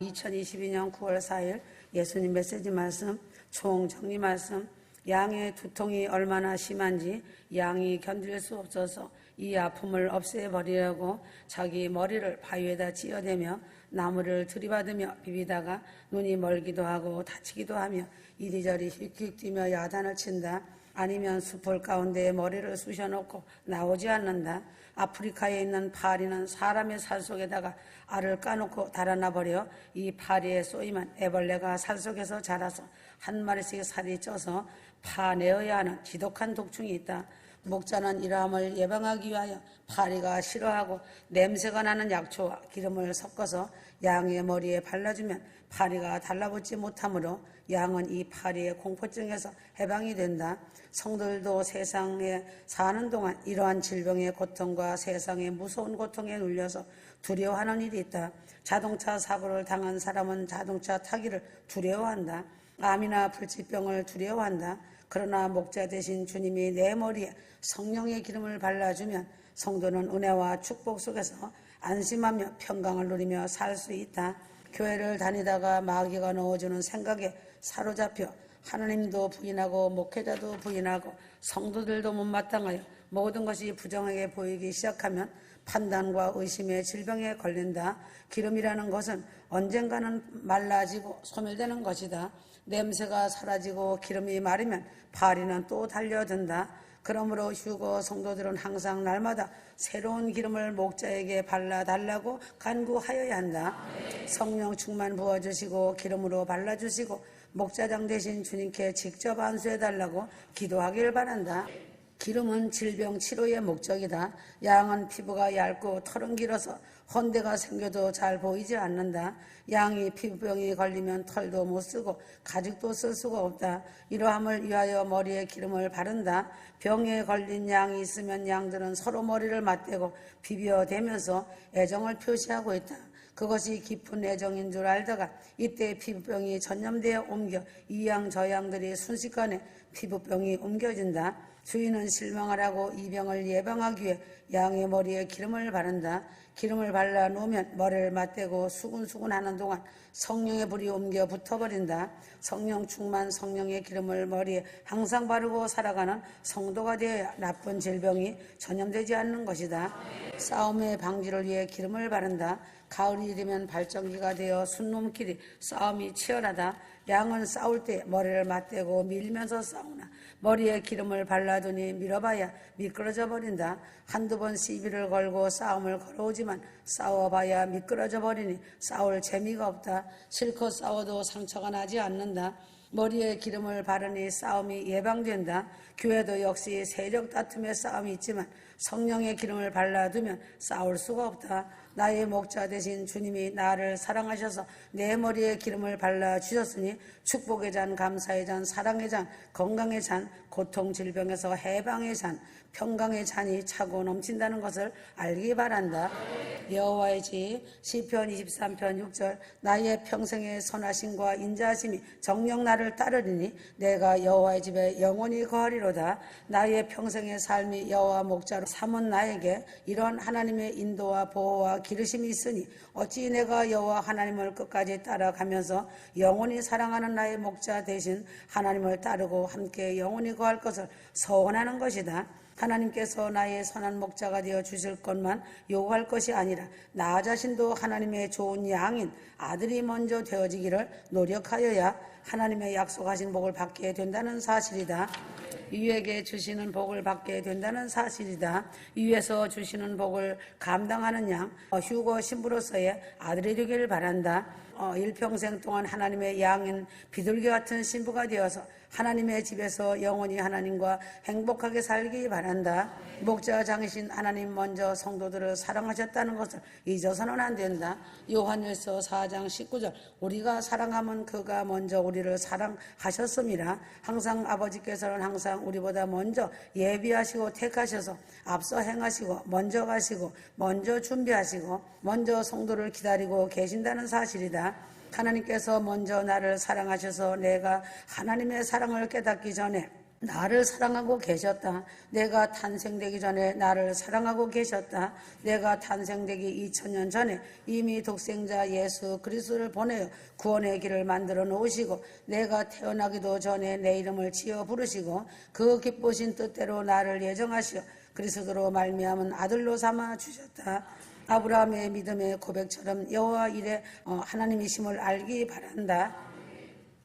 2022년 9월 4일 예수님 메시지 말씀, 총 정리 말씀, 양의 두통이 얼마나 심한지 양이 견딜 수 없어서 이 아픔을 없애버리려고 자기 머리를 바위에다 찧어대며 나무를 들이받으며 비비다가 눈이 멀기도 하고 다치기도 하며 이리저리 휙휙 뛰며 야단을 친다. 아니면 수풀 가운데에 머리를 쑤셔놓고 나오지 않는다. 아프리카에 있는 파리는 사람의 살 속에다가 알을 까놓고 달아나 버려 이 파리에 쏘이면 애벌레가 살 속에서 자라서 한 마리씩 살이 쪄서 파내어야 하는 지독한 독충이 있다. 목자는 이러함을 예방하기 위하여 파리가 싫어하고 냄새가 나는 약초와 기름을 섞어서 양의 머리에 발라주면 파리가 달라붙지 못하므로 양은 이 파리의 공포증에서 해방이 된다. 성들도 세상에 사는 동안 이러한 질병의 고통과 세상의 무서운 고통에 눌려서 두려워하는 일이 있다. 자동차 사고를 당한 사람은 자동차 타기를 두려워한다. 암이나 불치병을 두려워한다. 그러나 목자 대신 주님이 내 머리에 성령의 기름을 발라주면 성도는 은혜와 축복 속에서 안심하며 평강을 누리며 살 수 있다. 교회를 다니다가 마귀가 넣어주는 생각에 사로잡혀 하나님도 부인하고 목회자도 부인하고 성도들도 못마땅하여 모든 것이 부정하게 보이기 시작하면 판단과 의심의 질병에 걸린다. 기름이라는 것은 언젠가는 말라지고 소멸되는 것이다. 냄새가 사라지고 기름이 마르면 파리는 또 달려든다. 그러므로 휴거 성도들은 항상 날마다 새로운 기름을 목자에게 발라달라고 간구하여야 한다. 성령 충만 부어주시고 기름으로 발라주시고 목자장 대신 주님께 직접 안수해달라고 기도하길 바란다. 기름은 질병 치료의 목적이다. 양은 피부가 얇고 털은 길어서 헌대가 생겨도 잘 보이지 않는다. 양이 피부병이 걸리면 털도 못 쓰고 가죽도 쓸 수가 없다. 이러함을 위하여 머리에 기름을 바른다. 병에 걸린 양이 있으면 양들은 서로 머리를 맞대고 비벼대면서 애정을 표시하고 있다. 그것이 깊은 애정인 줄 알다가 이때 피부병이 전염되어 옮겨 이 양 저 양들이 순식간에 피부병이 옮겨진다. 주인은 실망을 하고 이 병을 예방하기 위해 양의 머리에 기름을 바른다. 기름을 발라 놓으면 머리를 맞대고 수근수근 하는 동안 성령의 불이 옮겨 붙어버린다. 성령 충만 성령의 기름을 머리에 항상 바르고 살아가는 성도가 되어야 나쁜 질병이 전염되지 않는 것이다. 싸움의 방지를 위해 기름을 바른다. 가을이 되면 발전기가 되어 순놈끼리 싸움이 치열하다. 양은 싸울 때 머리를 맞대고 밀면서 싸우나 머리에 기름을 발라두니 밀어봐야 미끄러져 버린다. 한두 번 시비를 걸고 싸움을 걸어오지만 싸워봐야 미끄러져 버리니 싸울 재미가 없다. 실컷 싸워도 상처가 나지 않는다. 머리에 기름을 바르니 싸움이 예방된다. 교회도 역시 세력 다툼의 싸움이 있지만 성령의 기름을 발라두면 싸울 수가 없다. 나의 목자 대신 주님이 나를 사랑하셔서 내 머리에 기름을 발라 주셨으니 축복의 잔, 감사의 잔, 사랑의 잔, 건강의 잔, 고통 질병에서 해방의 잔, 평강의 잔이 차고 넘친다는 것을 알기 바란다. 여호와의 집 시편 23편 6절 나의 평생의 선하심과 인자하심이 정령 나를 따르리니 내가 여호와의 집에 영원히 거하리로다. 나의 평생의 삶이 여호와 목자로 삼은 나에게 이런 하나님의 인도와 보호와 기르심이 있으니 어찌 내가 여호와 하나님을 끝까지 따라가면서 영원히 사랑하는 나의 목자 대신 하나님을 따르고 함께 영원히 거할 것을 서원하는 것이다. 하나님께서 나의 선한 목자가 되어 주실 것만 요구할 것이 아니라 나 자신도 하나님의 좋은 양인 아들이 먼저 되어지기를 노력하여야 하나님의 약속하신 복을 받게 된다는 사실이다. 이에게 주시는 복을 받게 된다는 사실이다. 위에서 주시는 복을 감당하는 양 어, 휴거 신부로서의 아들이 되기를 바란다. 어, 일평생 동안 하나님의 양인 비둘기 같은 신부가 되어서 하나님의 집에서 영원히 하나님과 행복하게 살기 바란다. 목자 장이신 하나님 먼저 성도들을 사랑하셨다는 것을 잊어서는 안 된다. 요한일서 4장 19절 우리가 사랑하면 그가 먼저 우리 를 사랑하셨습니다. 항상 아버지께서는 항상 우리보다 먼저 예비하시고 택하셔서 앞서 행하시고 먼저 가시고 먼저 준비하시고 먼저 성도를 기다리고 계신다는 사실이다. 하나님께서 먼저 나를 사랑하셔서 내가 하나님의 사랑을 깨닫기 전에 나를 사랑하고 계셨다. 내가 탄생되기 전에 나를 사랑하고 계셨다. 내가 탄생되기 2000년 전에 이미 독생자 예수 그리스도를 보내어 구원의 길을 만들어 놓으시고 내가 태어나기도 전에 내 이름을 지어 부르시고 그 기쁘신 뜻대로 나를 예정하시어 그리스도로 말미암은 아들로 삼아 주셨다. 아브라함의 믿음의 고백처럼 여호와 일에 어, 하나님이심을 알기 바란다.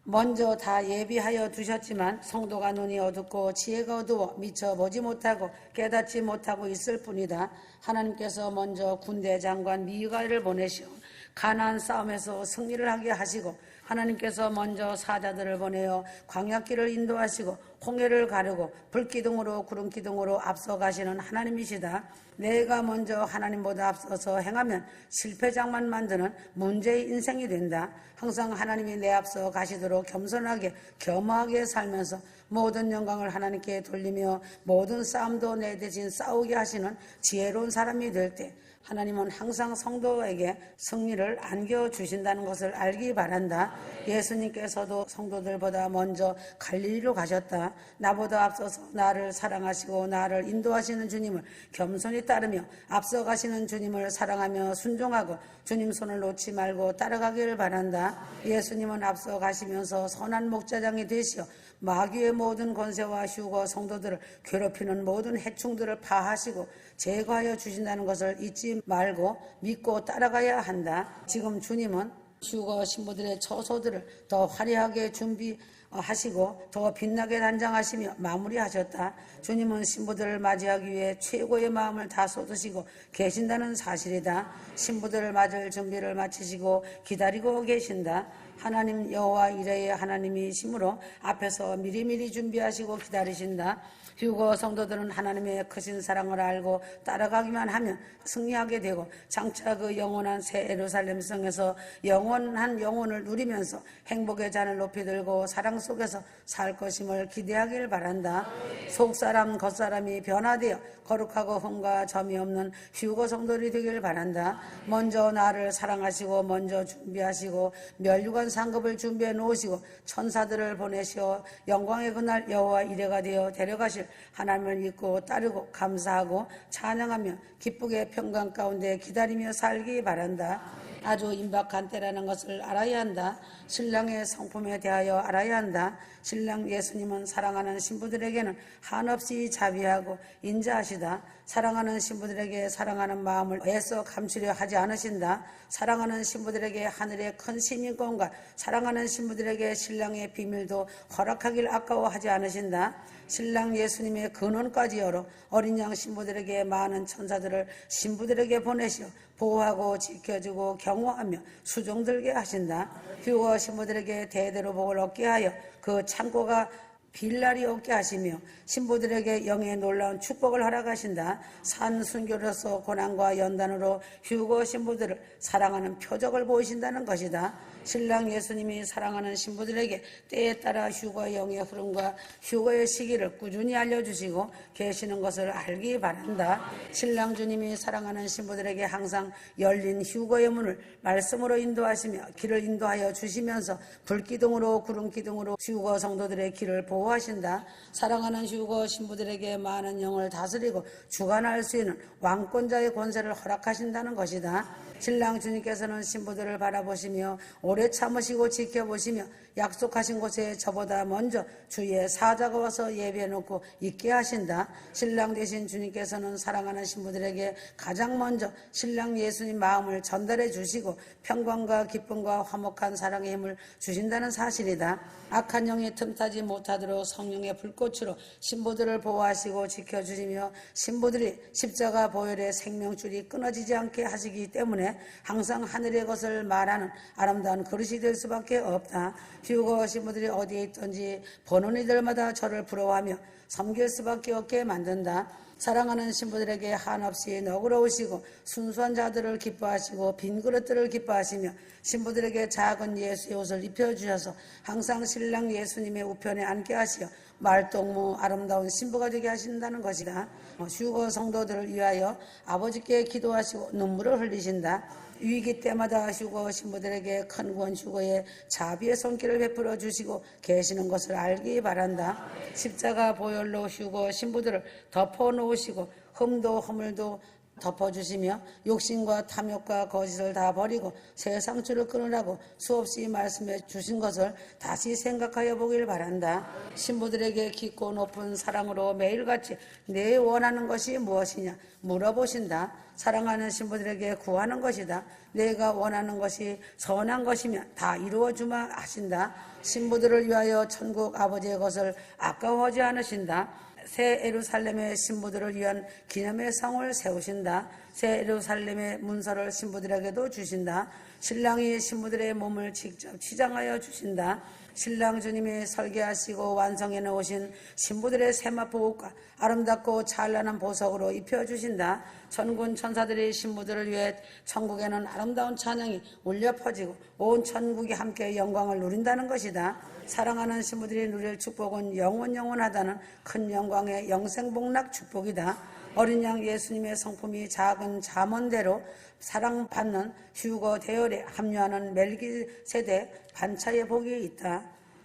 먼저 다 예비하여 두셨지만 성도가 눈이 어둡고 지혜가 어두워 미처 보지 못하고 깨닫지 못하고 있을 뿐이다. 하나님께서 먼저 군대 장관 미가를 보내시어 가나안 싸움에서 승리를 하게 하시고 하나님께서 먼저 사자들을 보내어 광야길을 인도하시고 홍해를 가르고 불기둥으로 구름기둥으로 앞서가시는 하나님이시다. 내가 먼저 하나님보다 앞서서 행하면 실패장만 만드는 문제의 인생이 된다. 항상 하나님이 내 앞서 가시도록 겸손하게 겸허하게 살면서 모든 영광을 하나님께 돌리며 모든 싸움도 내 대신 싸우게 하시는 지혜로운 사람이 될 때 하나님은 항상 성도에게 승리를 안겨주신다는 것을 알기 바란다. 예수님께서도 성도들보다 먼저 갈릴리로 가셨다. 나보다 앞서서 나를 사랑하시고 나를 인도하시는 주님을 겸손히 따르며 앞서가시는 주님을 사랑하며 순종하고 주님 손을 놓지 말고 따라가기를 바란다. 예수님은 앞서 가시면서 선한 목자장이 되시어 마귀의 모든 권세와 휴거 성도들을 괴롭히는 모든 해충들을 파하시고 제거하여 주신다는 것을 잊지 말고 믿고 따라가야 한다. 지금 주님은 휴거 신부들의 처소들을 더 화려하게 준비 하시고 더 빛나게 단장하시며 마무리하셨다. 주님은 신부들을 맞이하기 위해 최고의 마음을 다 쏟으시고 계신다는 사실이다. 신부들을 맞을 준비를 마치시고 기다리고 계신다. 하나님 여호와 이레의 하나님이심으로 앞에서 미리미리 준비하시고 기다리신다. 휴거 성도들은 하나님의 크신 사랑을 알고 따라가기만 하면 승리하게 되고 장차 그 영원한 새 에루살렘 성에서 영원한 영혼을 누리면서 행복의 잔을 높이 들고 사랑 속에서 살 것임을 기대하길 바란다. 속사람 겉사람이 변화되어 거룩하고 흠과 점이 없는 휴거 성도들이 되길 바란다. 먼저 나를 사랑하시고 먼저 준비하시고 멸류관 상급을 준비해 놓으시고 천사들을 보내시어 영광의 그날 여호와 이래가 되어 데려가실 하나님을 믿고 따르고 감사하고 찬양하며 기쁘게 평강 가운데 기다리며 살기 바란다. 아주 임박한 때라는 것을 알아야 한다. 신랑의 성품에 대하여 알아야 한다. 신랑 예수님은 사랑하는 신부들에게는 한없이 자비하고 인자하시다. 사랑하는 신부들에게 사랑하는 마음을 애써 감추려 하지 않으신다. 사랑하는 신부들에게 하늘의 큰 시민권과 사랑하는 신부들에게 신랑의 비밀도 허락하길 아까워하지 않으신다. 신랑 예수님의 근원까지 열어 어린 양 신부들에게 많은 천사들을 신부들에게 보내시어 보호하고 지켜주고 경호하며 수종들게 하신다. 휴거 신부들에게 대대로 복을 얻게 하여 그 창고가 빌날이 없게 하시며 신부들에게 영의 놀라운 축복을 허락하신다. 산 순교로서 고난과 연단으로 휴거 신부들을 사랑하는 표적을 보이신다는 것이다. 신랑 예수님이 사랑하는 신부들에게 때에 따라 휴거의 영의 흐름과 휴거의 시기를 꾸준히 알려주시고 계시는 것을 알기 바란다. 신랑 주님이 사랑하는 신부들에게 항상 열린 휴거의 문을 말씀으로 인도하시며 길을 인도하여 주시면서 불기둥으로 구름기둥으로 휴거 성도들의 길을 보호하신다. 사랑하는 휴거 신부들에게 많은 영을 다스리고 주관할 수 있는 왕권자의 권세를 허락하신다는 것이다. 신랑 주님께서는 신부들을 바라보시며 오래 참으시고 지켜보시며 약속하신 곳에 저보다 먼저 주의 사자가 와서 예배해 놓고 있게 하신다. 신랑 되신 주님께서는 사랑하는 신부들에게 가장 먼저 신랑 예수님 마음을 전달해 주시고 평강과 기쁨과 화목한 사랑의 힘을 주신다는 사실이다. 악한 영이 틈타지 못하도록 성령의 불꽃으로 신부들을 보호하시고 지켜주시며 신부들이 십자가 보혈의 생명줄이 끊어지지 않게 하시기 때문에 항상 하늘의 것을 말하는 아름다운 그릇이 될 수밖에 없다. 휴거 신부들이 어디에 있든지 보는 이들마다 저를 부러워하며 섬길 수밖에 없게 만든다. 사랑하는 신부들에게 한없이 너그러우시고 순수한 자들을 기뻐하시고 빈 그릇들을 기뻐하시며 신부들에게 작은 예수의 옷을 입혀주셔서 항상 신랑 예수님의 우편에 앉게 하시어 말동무 아름다운 신부가 되게 하신다는 것이다. 휴거 성도들을 위하여 아버지께 기도하시고 눈물을 흘리신다. 위기 때마다 휴거 신부들에게 큰 휴거에 자비의 손길을 베풀어 주시고 계시는 것을 알기 바란다. 십자가 보혈로 휴거 신부들을 덮어 놓으시고 흠도 허물도 덮어주시며 욕심과 탐욕과 거짓을 다 버리고 세상 줄을 끊으라고 수없이 말씀해 주신 것을 다시 생각하여 보길 바란다. 신부들에게 깊고 높은 사랑으로 매일같이 내 원하는 것이 무엇이냐 물어보신다. 사랑하는 신부들에게 구하는 것이다. 내가 원하는 것이 선한 것이면 다 이루어주마 하신다. 신부들을 위하여 천국 아버지의 것을 아까워하지 않으신다. 새 에루살렘의 신부들을 위한 기념의 성을 세우신다. 새 에루살렘의 문서를 신부들에게도 주신다. 신랑이 신부들의 몸을 직접 치장하여 주신다. 신랑 주님이 설계하시고 완성해 놓으신 신부들의 세마포 옷과 아름답고 찬란한 보석으로 입혀 주신다. 천군 천사들이 신부들을 위해 천국에는 아름다운 찬양이 울려 퍼지고 온 천국이 함께 영광을 누린다는 것이다. 사랑하는 신부들이 누릴 축복은 영원 영원하다는 큰 영광의 영생복락 축복이다. 어린 양 예수님의 성품이 작은 잠언대로 사랑받는 휴거 대열에 합류하는 멜기 세대 반차의 복이 있다.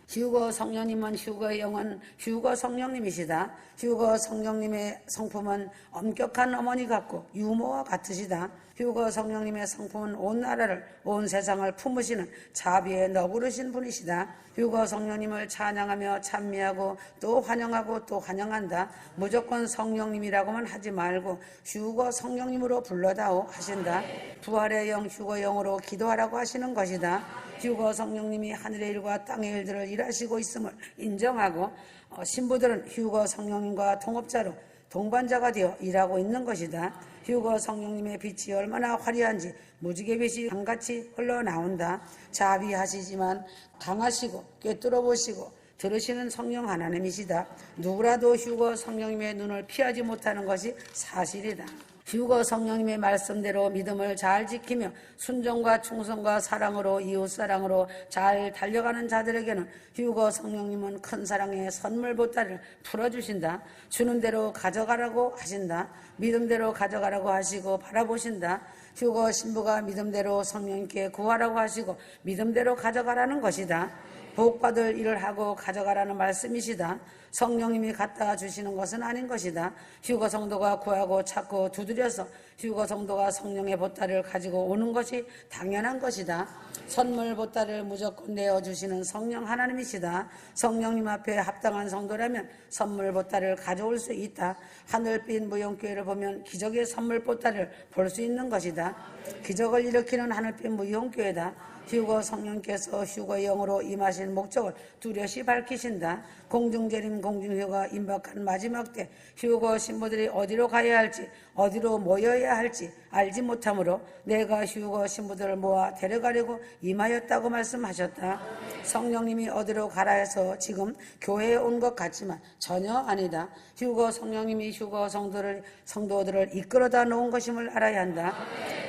휴거 성령님은 휴거의 영은 휴거 성령님이시다. 휴거 성령님의 성품은 엄격한 어머니 같고 유모와 같으시다. 휴거 성령님의 성품은 온 나라를 온 세상을 품으시는 자비에 너그르신 분이시다. 휴거 성령님을 찬양하며 찬미하고 또 환영하고 또 환영한다. 무조건 성령님이라고만 하지 말고 휴거 성령님으로 불러다오 하신다. 부활의 영 휴거 영으로 기도하라고 하시는 것이다. 휴거 성령님이 하늘의 일과 땅의 일들을 일하시고 있음을 인정하고 어, 신부들은 휴거 성령님과 동업자로 동반자가 되어 일하고 있는 것이다. 휴거 성령님의 빛이 얼마나 화려한지 무지개 빛이 강같이 흘러나온다. 자비하시지만 강하시고 꿰뚫어 보시고 들으시는 성령 하나님이시다. 누구라도 휴거 성령님의 눈을 피하지 못하는 것이 사실이다. 휴거 성령님의 말씀대로 믿음을 잘 지키며 순종과 충성과 사랑으로 이웃 사랑으로 잘 달려가는 자들에게는 휴거 성령님은 큰 사랑의 선물 보따리를 풀어주신다. 주는 대로 가져가라고 하신다. 믿음대로 가져가라고 하시고 바라보신다. 휴거 신부가 믿음대로 성령님께 구하라고 하시고 믿음대로 가져가라는 것이다. 복받을 일을 하고 가져가라는 말씀이시다. 성령님이 갖다 주시는 것은 아닌 것이다. 휴거 성도가 구하고 찾고 두드려서 휴거 성도가 성령의 보따리를 가지고 오는 것이 당연한 것이다. 선물 보따리를 무조건 내어주시는 성령 하나님이시다. 성령님 앞에 합당한 성도라면 선물 보따리를 가져올 수 있다. 하늘빛 무용교회를 보면 기적의 선물 보따리를 볼 수 있는 것이다. 기적을 일으키는 하늘빛 무용교회다. 휴거 성령께서 휴거 영으로 임하신 목적을 뚜렷이 밝히신다. 공중재림 공중휴가 임박한 마지막 때 휴거 신부들이 어디로 가야 할지 어디로 모여야 할지 알지 못하므로 내가 휴거 신부들을 모아 데려가려고 임하였다고 말씀하셨다. 성령님이 어디로 가라 해서 지금 교회에 온 것 같지만 전혀 아니다. 휴거 성령님이 휴거 성도를 성도들을 이끌어다 놓은 것임을 알아야 한다.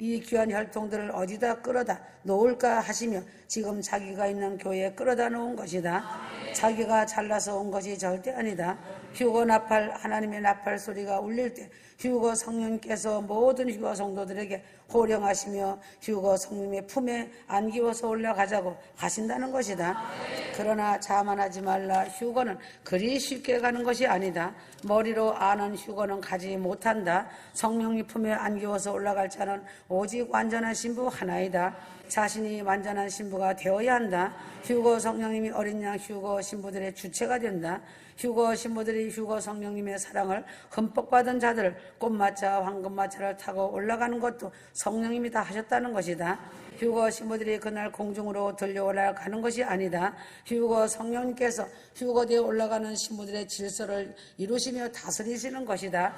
이 귀한 혈통들을 어디다 끌어다 놓을까 하시며 지금 자기가 있는 교회에 끌어다 놓은 것이다. 자기가 잘나서 온 것이 절대 아니다. 휴거 나팔 하나님의 나팔 소리가 울릴 때 휴거 성령께서 모든 휴거 성도들에게 호령하시며 휴거 성령의 품에 안기워서 올라가자고 하신다는 것이다. 그러나 자만하지 말라. 휴거는 그리 쉽게 가는 것이 아니다. 머리로 아는 휴거는 가지 못한다. 성령의 품에 안기워서 올라갈 자는 오직 완전한 신부 하나이다. 자신이 완전한 신부가 되어야 한다. 휴거 성령님이 어린 양 휴거 신부들의 주체가 된다. 휴거 신부들이 휴거 성령님의 사랑을 흠뻑 받은 자들을 꽃마차 황금마차를 타고 올라가는 것도 성령님이 다 하셨다는 것이다. 휴거 신부들이 그날 공중으로 들려 올라가는 것이 아니다. 휴거 성령님께서 휴거대에 올라가는 신부들의 질서를 이루시며 다스리시는 것이다.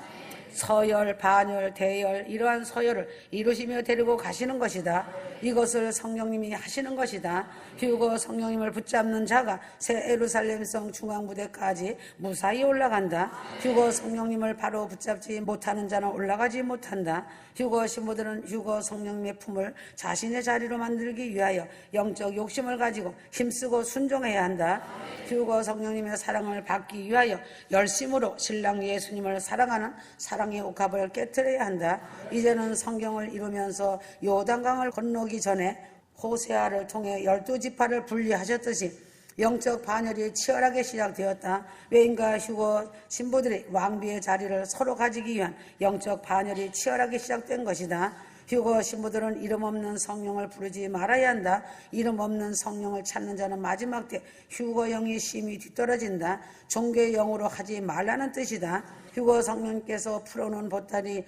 서열, 반열, 대열 이러한 서열을 이루시며 데리고 가시는 것이다. 이것을 성령님이 하시는 것이다. 휴거 성령님을 붙잡는 자가 새 에루살렘성 중앙부대까지 무사히 올라간다. 휴거 성령님을 바로 붙잡지 못하는 자는 올라가지 못한다. 휴거 신부들은 휴거 성령님의 품을 자신의 자리로 만들기 위하여 영적 욕심을 가지고 힘쓰고 순종해야 한다. 휴거 성령님의 사랑을 받기 위하여 열심으로 신랑 예수님을 사랑하는 사랑 의 옥합을 깨뜨려야 한다. 이제는 성경을 이루면서 요단강을 건너기 전에 호세아를 통해 열두 지파를 분리하셨듯이 영적 반열이 치열하게 시작되었다. 외인과 휴거 신부들이 왕비의 자리를 서로 가지기 위한 영적 반열이 치열하게 시작된 것이다. 휴거 신부들은 이름 없는 성령을 부르지 말아야 한다. 이름 없는 성령을 찾는 자는 마지막 때 휴거 영이 심히 뒤떨어진다. 종교의 영으로 하지 말라는 뜻이다. 휴거 성령께서 풀어놓은 보따리에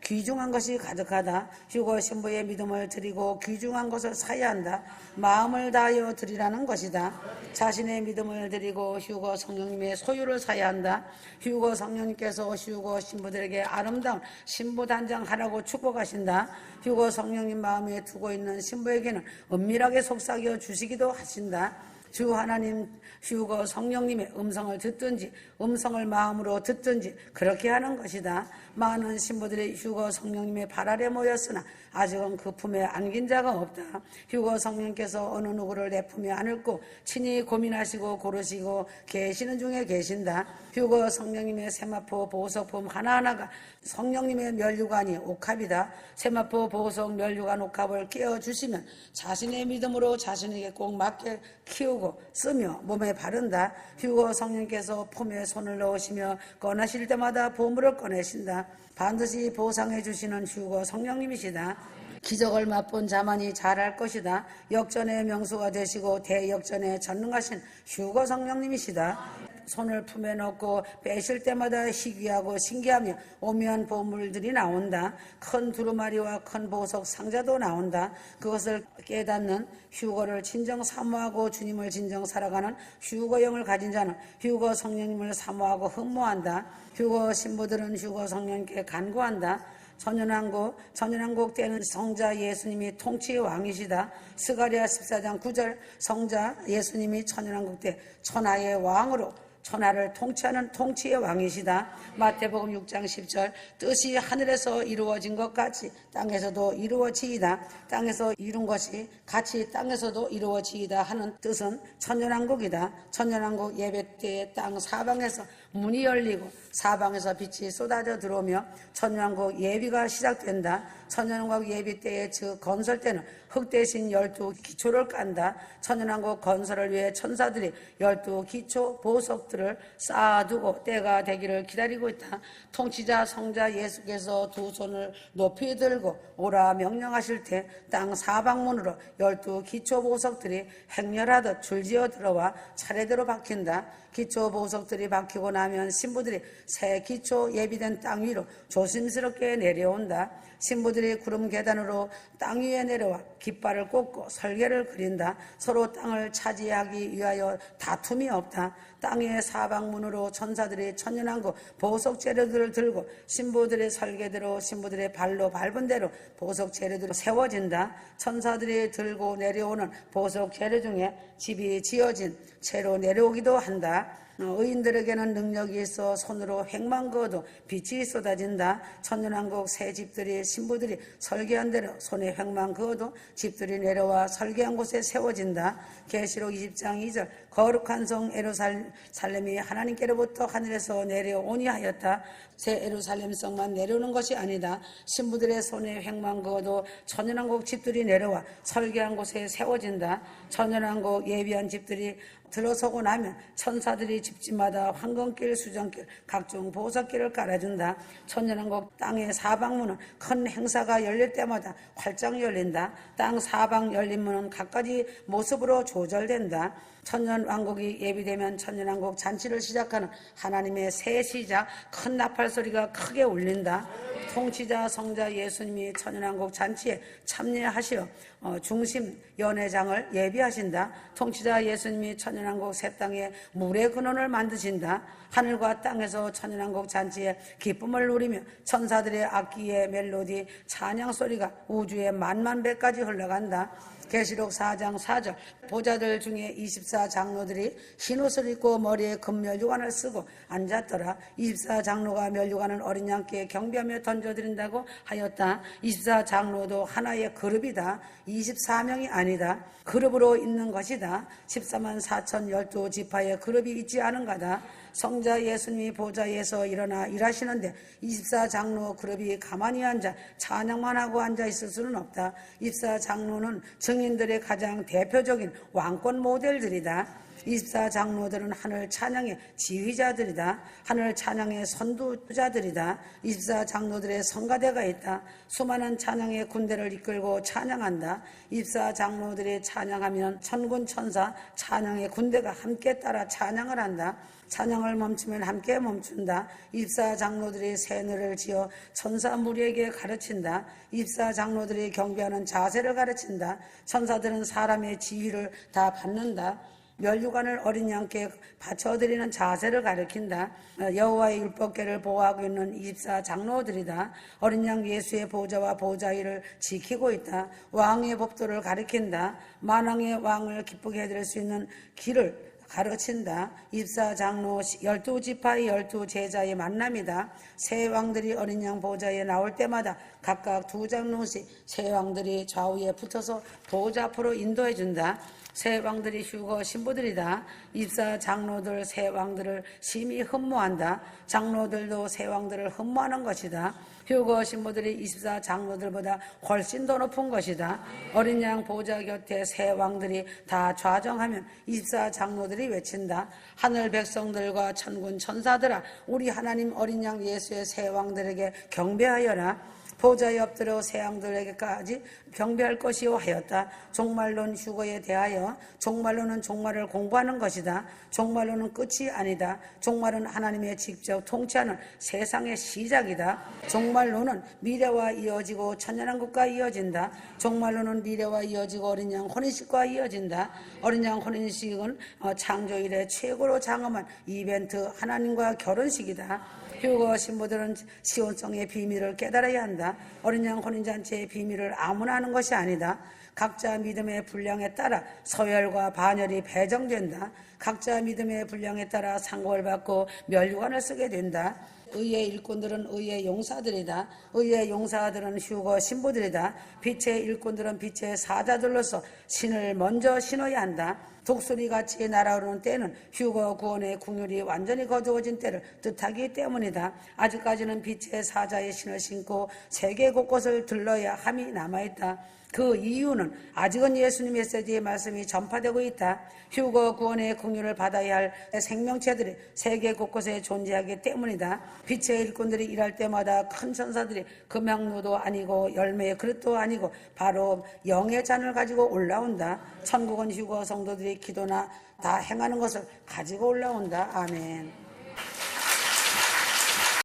귀중한 것이 가득하다. 휴거 신부의 믿음을 드리고 귀중한 것을 사야 한다. 마음을 다하여 드리라는 것이다. 자신의 믿음을 드리고 휴거 성령님의 소유를 사야 한다. 휴거 성령님께서 휴거 신부들에게 아름다운 신부 단장하라고 축복하신다. 휴거 성령님 마음에 두고 있는 신부에게는 은밀하게 속삭여 주시기도 하신다. 주 하나님 휴거 성령님의 음성을 듣든지 음성을 마음으로 듣든지 그렇게 하는 것이다. 많은 신부들이 휴거 성령님의 발 아래 모였으나 아직은 그 품에 안긴 자가 없다. 휴거 성령께서 어느 누구를 내 품에 안을고 친히 고민하시고 고르시고 계시는 중에 계신다. 휴거 성령님의 세마포 보석품 하나하나가 성령님의 멸류관이 옥합이다. 세마포 보석 멸류관 옥합을 끼워주시면 자신의 믿음으로 자신에게 꼭 맞게 키우고 쓰며 몸에 바른다. 휴거 성령께서 품에 손을 넣으시며 꺼내실 때마다 보물을 꺼내신다. 반드시 보상해 주시는 휴거 성령님이시다. 기적을 맛본 자만이 잘할 것이다. 역전의 명수가 되시고 대역전에 전능하신 휴거 성령님이시다. 손을 품에 넣고 빼실 때마다 희귀하고 신기하며 오묘한 보물들이 나온다. 큰 두루마리와 큰 보석 상자도 나온다. 그것을 깨닫는 휴거를 진정 사모하고 주님을 진정 살아가는 휴거 영을 가진 자는 휴거 성령님을 사모하고 흠모한다. 휴거 신부들은 휴거 성령께 간구한다. 천연왕국, 천연왕국 때는 성자 예수님이 통치의 왕이시다. 스가리아 14장 9절 성자 예수님이 천연왕국 때 천하의 왕으로 천하를 통치하는 통치의 왕이시다. 마태복음 6장 10절 뜻이 하늘에서 이루어진 것 같이 땅에서도 이루어지이다. 땅에서 이룬 것이 같이 땅에서도 이루어지이다 하는 뜻은 천년왕국이다. 천년왕국 예배 때에 땅 사방에서 문이 열리고 사방에서 빛이 쏟아져 들어오며 천년왕국 예비가 시작된다. 천년왕국 예비 때에 즉 건설 때는 흙 대신 열두 기초를 깐다. 천년왕국 건설을 위해 천사들이 열두 기초 보석들을 쌓아두고 때가 되기를 기다리고 있다. 통치자 성자 예수께서 두 손을 높이 들고 오라 명령하실 때 땅 사방문으로 열두 기초 보석들이 행렬하듯 줄지어 들어와 차례대로 박힌다. 기초 보석들이 박히고 나면 신부들이 새 기초 예비된 땅 위로 조심스럽게 내려온다. 신부들이 구름 계단으로 땅 위에 내려와 깃발을 꽂고 설계를 그린다. 서로 땅을 차지하기 위하여 다툼이 없다. 땅의 사방문으로 천사들이 천연한고 보석 재료들을 들고 신부들의 설계대로 신부들의 발로 밟은 대로 보석 재료들로 세워진다. 천사들이 들고 내려오는 보석 재료 중에 집이 지어진 채로 내려오기도 한다. 의인들에게는 능력이 있어 손으로 획만 그어도 빛이 쏟아진다. 천년왕국 새 집들이 신부들이 설계한 대로 손에 획만 그어도 집들이 내려와 설계한 곳에 세워진다. 계시록 20장 2절 거룩한 성 에루살렘이 하나님께로부터 하늘에서 내려오니 하였다. 새 에루살렘 성만 내려오는 것이 아니다. 신부들의 손에 획만 그어도 천연왕국 집들이 내려와 설계한 곳에 세워진다. 천연왕국 예비한 집들이 들어서고 나면 천사들이 집집마다 황금길, 수정길, 각종 보석길을 깔아준다. 천연왕국 땅의 사방문은 큰 행사가 열릴 때마다 활짝 열린다. 땅 사방 열린 문은 각가지 모습으로 조절된다. 천년왕국이 예비되면 천년왕국 잔치를 시작하는 하나님의 새 시작 큰 나팔 소리가 크게 울린다. 통치자 성자 예수님이 천연왕국 잔치에 참여하시어 어, 중심 연회장을 예비하신다. 통치자 예수님이 천연왕국 새 땅에 물의 근원을 만드신다. 하늘과 땅에서 천연왕국 잔치에 기쁨을 누리며 천사들의 악기의 멜로디 찬양 소리가 우주의 만만 배까지 흘러간다. 계시록 4장 4절 보자들 중에 24장로들이 흰옷을 입고 머리에 금멸류관을 쓰고 앉았더라 24장로가 멸류관을 어린 양께 경배하며 던져드린다고 하였다 24장로도 하나의 그룹이다 24명이 아니다 그룹으로 있는 것이다 14만 4천 12 지파의 그룹이 있지 않은가다 성자 예수님이 보좌에서 일어나 일하시는데 24장로 그룹이 가만히 앉아 찬양만 하고 앉아 있을 수는 없다. 24장로는 증인들의 가장 대표적인 왕권 모델들이다. 24장로들은 하늘 찬양의 지휘자들이다. 하늘 찬양의 선두자들이다. 24장로들의 성가대가 있다. 수많은 찬양의 군대를 이끌고 찬양한다. 24장로들이 찬양하면 천군 천사 찬양의 군대가 함께 따라 찬양을 한다. 찬양을 멈추면 함께 멈춘다. 입사 장로들이 새늘을 지어 천사 무리에게 가르친다. 입사 장로들이 경배하는 자세를 가르친다. 천사들은 사람의 지휘를 다 받는다. 멸류관을 어린 양께 바쳐드리는 자세를 가르친다. 여호와의 율법계를 보호하고 있는 입사 장로들이다. 어린 양 예수의 보좌와 보좌위를 지키고 있다. 왕의 법도를 가르친다. 만왕의 왕을 기쁘게 해드릴 수 있는 길을 가르친다. 입사 장로 열두 지파의 열두 제자의 만남이다. 세 왕들이 어린 양 보좌에 나올 때마다 각각 두 장로씩 세 왕들이 좌우에 붙어서 보좌 앞으로 인도해 준다. 세 왕들이 휴거 신부들이다. 입사 장로들 세 왕들을 심히 흠모한다. 장로들도 세 왕들을 흠모하는 것이다. 휴거 신부들이 24 장로들보다 훨씬 더 높은 것이다. 어린 양 보좌 곁에 세 왕들이 다 좌정하면 24 장로들이 외친다. 하늘 백성들과 천군 천사들아 우리 하나님 어린 양 예수의 세 왕들에게 경배하여라. 보좌에 엎드려 새 양들에게까지 경배할 것이요 하였다. 종말론 휴거에 대하여 종말론은 종말을 공부하는 것이다. 종말론은 끝이 아니다. 종말은 하나님의 직접 통치하는 세상의 시작이다. 종말론은 미래와 이어지고 천연한국과 이어진다. 종말론은 미래와 이어지고 어린 양 혼인식과 이어진다. 어린 양 혼인식은 어, 창조일의 최고로 장엄한 이벤트 하나님과 결혼식이다. 휴거 신부들은 시온성의 비밀을 깨달아야 한다. 어린 양 혼인잔치의 비밀을 아무나 하는 것이 아니다. 각자 믿음의 분량에 따라 서열과 반열이 배정된다. 각자 믿음의 분량에 따라 상고를 받고 멸류관을 쓰게 된다. 의의 일꾼들은 의의 용사들이다. 의의 용사들은 휴거 신부들이다. 빛의 일꾼들은 빛의 사자들로서 신을 먼저 신어야 한다. 독수리 같이 날아오르는 때는 휴거 구원의 궁율이 완전히 거두어진 때를 뜻하기 때문이다. 아직까지는 빛의 사자의 신을 신고 세계 곳곳을 들러야 함이 남아있다. 그 이유는 아직은 예수님 메시지의 말씀이 전파되고 있다. 휴거 구원의 궁유를 받아야 할 생명체들이 세계 곳곳에 존재하기 때문이다. 빛의 일꾼들이 일할 때마다 큰 천사들이 금양로도 아니고 열매의 그릇도 아니고 바로 영의 잔을 가지고 올라온다. 천국은 휴거 성도들이 기도나 다 행하는 것을 가지고 올라온다. 아멘.